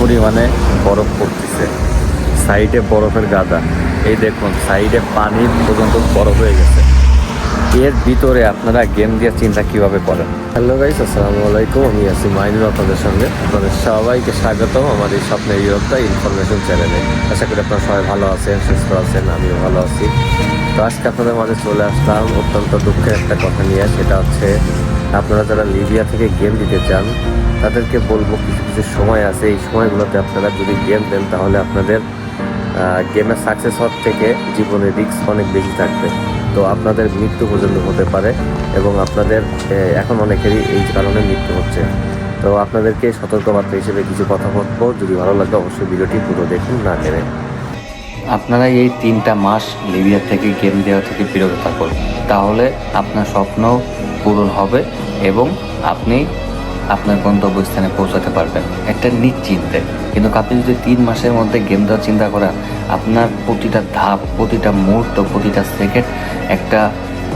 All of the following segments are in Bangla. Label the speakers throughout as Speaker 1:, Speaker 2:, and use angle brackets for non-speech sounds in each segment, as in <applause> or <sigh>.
Speaker 1: পরিমাণে বরফ পড়তেছে। সাইডে বরফের গাদা। এই দেখুন, সাইডে পানি পর্যন্ত বরফ হয়ে গেছে। এর ভিতরে আপনারা গেম দিয়ে চিন্তা কীভাবে করেন? হ্যালো গাইস, আসসালামু আলাইকুম। আমি আছি মাইনুর আপনাদের সঙ্গে আপনাদের সবাইকে স্বাগতম আমার এই স্বপ্নের ইউরোপটা ইনফরমেশন চ্যানেলে আশা করি আপনারা সবাই ভালো আছেন, সুস্থ আছেন, আমিও ভালো আছি। তো আজকে আপনাদের মাঝে চলে আসলাম অত্যন্ত দুঃখের একটা কথা নিয়ে, সেটা হচ্ছে আপনারা যারা লিবিয়া থেকে গেম দিতে চান তাদেরকে বলব, কিছু কিছু সময় আছে। এই সময়গুলোতে আপনারা যদি গেম দেন, তাহলে আপনাদের গেমের সাকসেস হওয়ার থেকে জীবনে রিস্ক অনেক বেশি থাকবে। তো আপনাদের মৃত্যু পর্যন্ত হতে পারে এবং আপনাদের এখন অনেকেরই এই কারণে মৃত্যু হচ্ছে। তো আপনাদেরকে সতর্কবার্তা হিসেবে কিছু কথা বলব। যদি ভালো লাগে, অবশ্যই ভিডিওটি পুরো দেখুন, না টেনে। আপনারা এই তিনটা মাস লিবিয়া থেকে গেম দেওয়া থেকে বিরত থাকুন। তাহলে আপনার স্বপ্ন পূরণ হবে এবং আপনি আপনার গন্তব্যস্থানে পৌঁছাতে পারবেন। একটা নিশ্চিন্তে। কিন্তু আপনি যদি তিন মাসের মধ্যে গেম দেওয়ার চিন্তা করেন, আপনার প্রতিটা ধাপ, প্রতিটা মুহূর্ত, প্রতিটা সেকেন্ড একটা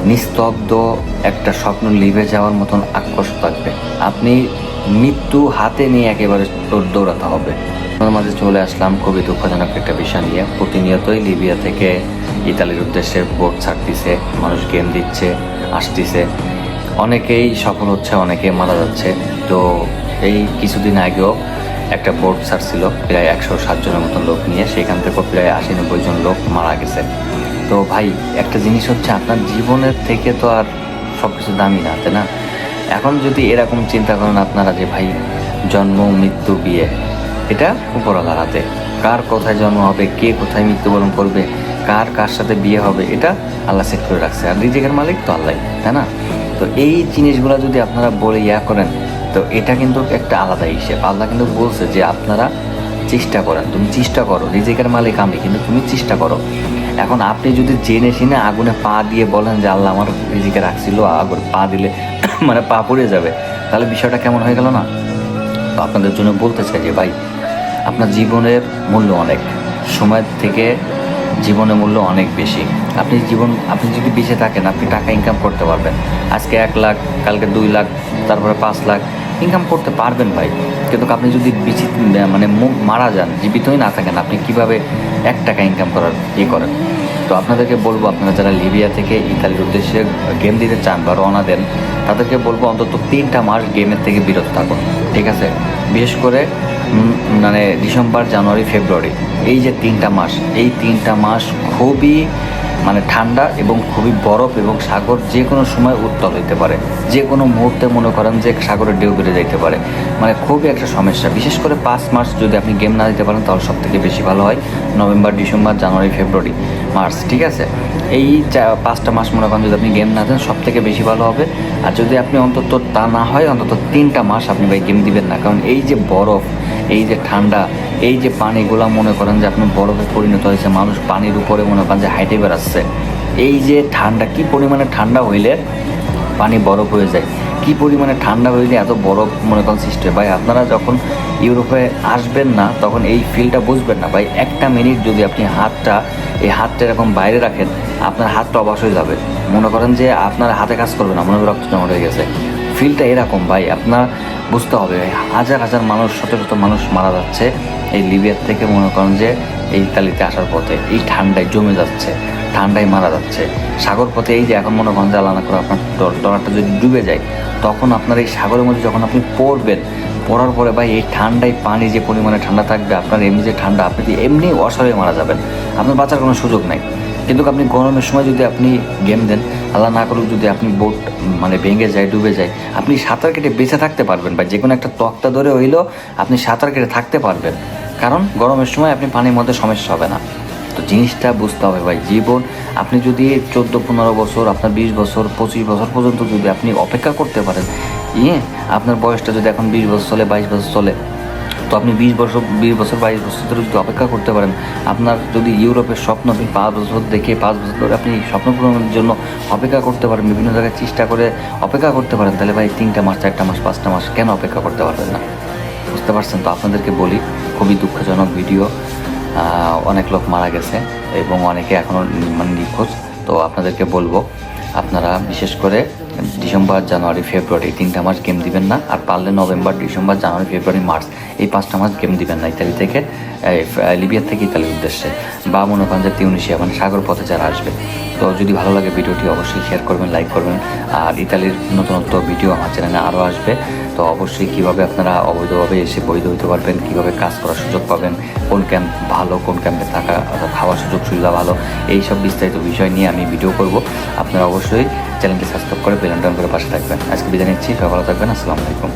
Speaker 1: নিস্তব্ধ, একটা স্বপ্ন লিভে যাওয়ার মতন আক্রোশ থাকবে। আপনি মৃত্যু হাতে নিয়ে একেবারে দৌড়- দৌড়াতে হবে। আপনার মাঝে চলে আসলাম খুবই দুঃখজনক একটা বিষয় নিয়ে। প্রতিনিয়তই লিবিয়া থেকে ইতালির উদ্দেশ্যে বোট ছাড়তিছে, মানুষ গেম দিচ্ছে, আসতিছে। অনেকেই সফল হচ্ছে অনেকে মারা যাচ্ছে। তো এই কিছুদিন আগেও একটা বোট ছাড়ছিল, প্রায় একশো ষাট জনের মতন লোক নিয়ে। সেখান থেকেও প্রায় আশি নব্বই জন লোক মারা গেছে। তো ভাই, একটা জিনিস হচ্ছে, আপনার জীবনের থেকে তো আর সব কিছু দামি না, তাই না? এখন যদি এরকম চিন্তা করেন আপনারা যে, ভাই, জন্ম, মৃত্যু, বিয়ে, এটা উপরওয়ালার হাতে। কার কোথায় জন্ম হবে, কে কোথায় মৃত্যুবরণ করবে, কার কার সাথে বিয়ে হবে, এটা আল্লাহ সেট করে রাখছে। আর রিজিকের মালিক তো আল্লাহ তাই না? তো এই জিনিসগুলো যদি আপনারা বলে ইয়া করেন, তো এটা কিন্তু একটা আলাদা হিসেব। আল্লাহ কিন্তু বলছে যে আপনারা চেষ্টা করেন। তুমি চেষ্টা করো, রিজিকের মালিক আমি, কিন্তু তুমি চেষ্টা করো। এখন আপনি যদি জেনে শুনে আগুনে পা দিয়ে বলেন যে আল্লাহ আমার রিজিকে রাখছিল, আগুন পা দিলে <coughs> মানে পা পড়ে যাবে, তাহলে বিষয়টা কেমন হয়ে গেল না? তো আপনাদের জন্য বলতে চাই যে ভাই, আপনার জীবনের মূল্য অনেক। সময় থেকে জীবনের মূল্য অনেক বেশি। আপনি জীবন, আপনি যদি বেঁচে থাকেন, আপনি টাকা ইনকাম করতে পারবেন। আজকে এক লাখ, কালকে দুই লাখ, তারপরে পাঁচ লাখ। ইনকাম করতে পারবেন ভাই। কিন্তু আপনি যদি বেঁচে মানে মু- মারা যান, জীবিতই না থাকেন, আপনি কীভাবে এক টাকা ইনকাম করার ইয়ে করেন? তো আপনাদেরকে বলব, আপনারা যারা লিবিয়া থেকে ইতালির উদ্দেশ্যে গেম দিতে চান বা রওনা দেন, তাদেরকে বলব অন্তত তিনটা মাস গেমের থেকে বিরত থাকুন। ঠিক আছে? বিশেষ করে মানে ডিসেম্বর, জানুয়ারি, ফেব্রুয়ারি, এই যে তিনটা মাস, এই তিনটা মাস খুবই মানে ঠান্ডা এবং খুবই বরফ এবং সাগর যে কোনো সময় উত্তল হইতে পারে। যে কোনো মুহূর্তে মনে করেন যে সাগরের ঢেউ বেড়ে যাইতে পারে। মানে খুবই একটা সমস্যা। বিশেষ করে পাঁচ মাস যদি আপনি গেম না দিতে পারেন, তাহলে সব থেকে বেশি ভালো হয় November, December, January, February, March, ঠিক আছে? এই পাঁচটা মাস মনে করেন যদি আপনি গেম না দেন সব থেকে বেশি ভালো হবে। আর যদি আপনি অন্তত তা না হয়, অন্তত তিনটা মাস আপনি ভাই গেম দিবেন না। কারণ এই যে বরফ এই যে ঠান্ডা, এই যে পানিগুলা মনে করেন যে আপনি বরফে পরিণত হয়েছে, মানুষ পানির উপরে মনে করেন যে হাইটে বেড়াচ্ছে। এই যে ঠান্ডা, কি পরিমাণে ঠান্ডা হইলে পানি বরফ হয়ে যায়? কি পরিমাণে ঠান্ডা হইলে এত বরফ মনে করেন সৃষ্টি হয়? ভাই, আপনারা যখন ইউরোপে আসবেন না, তখন এই ফিলটা বুঝবেন না। ভাই, একটা মিনিট যদি আপনি হাতটা, এই হাতটা এরকম বাইরে রাখেন, আপনার হাতটা অবাস হয়ে যাবে। মনে করেন যে আপনার হাতে কাজ করবে না, মনে রক্ত জমা হয়ে গেছে। ফিলটা এরকম, ভাই, আপনার বুঝতে হবে হাজার হাজার মানুষ, শত শত মানুষ মারা যাচ্ছে এই লিবিয়ার থেকে, মনে করেন যে এই ইতালিতে আসার পথে। এই ঠান্ডায় জমে যাচ্ছে, ঠান্ডায় মারা যাচ্ছে। সাগর পথে এই যে এখন মনে করেন যে আল্লাহ না করে আপনার ডলারটা যদি ডুবে যায়, তখন আপনার এই সাগরের মধ্যে যখন আপনি পড়বেন, পড়ার পরে ভাই এই ঠান্ডায় পানি যে পরিমাণে ঠান্ডা থাকবে, আপনার এমনি যে ঠান্ডা, আপনি এমনি অসহায় মারা যাবেন। আপনার বাঁচার কোনো সুযোগ নাই। কিন্তু আপনি গরমের সময় যদি আপনি গেম দেন আল্লাহ না করুক যদি আপনি বোট মানে ভেঙে যায়, ডুবে যায়, আপনি সাঁতার কেটে বেঁচে থাকতে পারবেন বা যে কোনো একটা তক্তা ধরে হইলেও আপনি সাঁতার কেটে থাকতে পারবেন। কারণ গরমের সময় আপনি পানির মধ্যে সমস্যা হবে না। তো জিনিসটা বুঝতে হবে ভাই, জীবন, আপনি যদি চোদ্দ, পনেরো বছর, আপনার বিশ বছর, পঁচিশ বছর পর্যন্ত যদি আপনি অপেক্ষা করতে পারেন ইয়ে আপনার বয়সটা যদি এখন বিশ বছর চলে, বাইশ বছর চলে তো আপনি বিশ বছর বিশ বছর, বাইশ বছর ধরে যদি অপেক্ষা করতে পারেন, আপনার যদি ইউরোপের স্বপ্ন আপনি পাঁচ বছর দেখে, পাঁচ বছর ধরে আপনি স্বপ্ন পূরণের জন্য অপেক্ষা করতে পারেন, বিভিন্ন জায়গায় চেষ্টা করে অপেক্ষা করতে পারেন, তাহলে ভাই তিনটা মাস, চারটা মাস, পাঁচটা মাস কেন অপেক্ষা করতে পারবেন না? বুঝতে পারছেন তো? আপনাদেরকে বলি, খুবই দুঃখজনক ভিডিও অনেক লোক মারা গেছে এবং অনেকে এখনও মানে নিখোঁজ। তো আপনাদেরকে বলব, আপনারা বিশেষ করে ডিসেম্বর, জানুয়ারি, ফেব্রুয়ারি, তিনটা মাস গেম দিবেন না। আর পারলে November, December, January, February, March, এই পাঁচটা মাস গেম দিবেন না ইত্যাদি থেকে। লিবিয়ার থেকে ইতালির উদ্দেশ্যে। বা মনে করেন যে তিউনিশিয়া মানে সাগর পথে যারা আসবে। তো যদি ভালো লাগে ভিডিওটি অবশ্যই শেয়ার করবেন লাইক করবেন। আর ইতালির নতুনত্ব ভিডিও আমার চ্যানেলে আরও আসবে। তো অবশ্যই কীভাবে আপনারা অবৈধভাবে এসে বৈধ হতে পারবেন, কীভাবে কাজ করার সুযোগ পাবেন, কোন ক্যাম্প ভালো, কোন ক্যাম্পে থাকা খাওয়ার সুযোগ, সুবিধা ভালো, এই সব বিস্তারিত বিষয় নিয়ে আমি ভিডিও করব। আপনারা অবশ্যই চ্যানেলটি সাবস্ক্রাইব করে বেলন করে পাশে থাকবেন। আজকে বিদায় নিচ্ছি ভালো থাকবেন, আসসালামু আলাইকুম।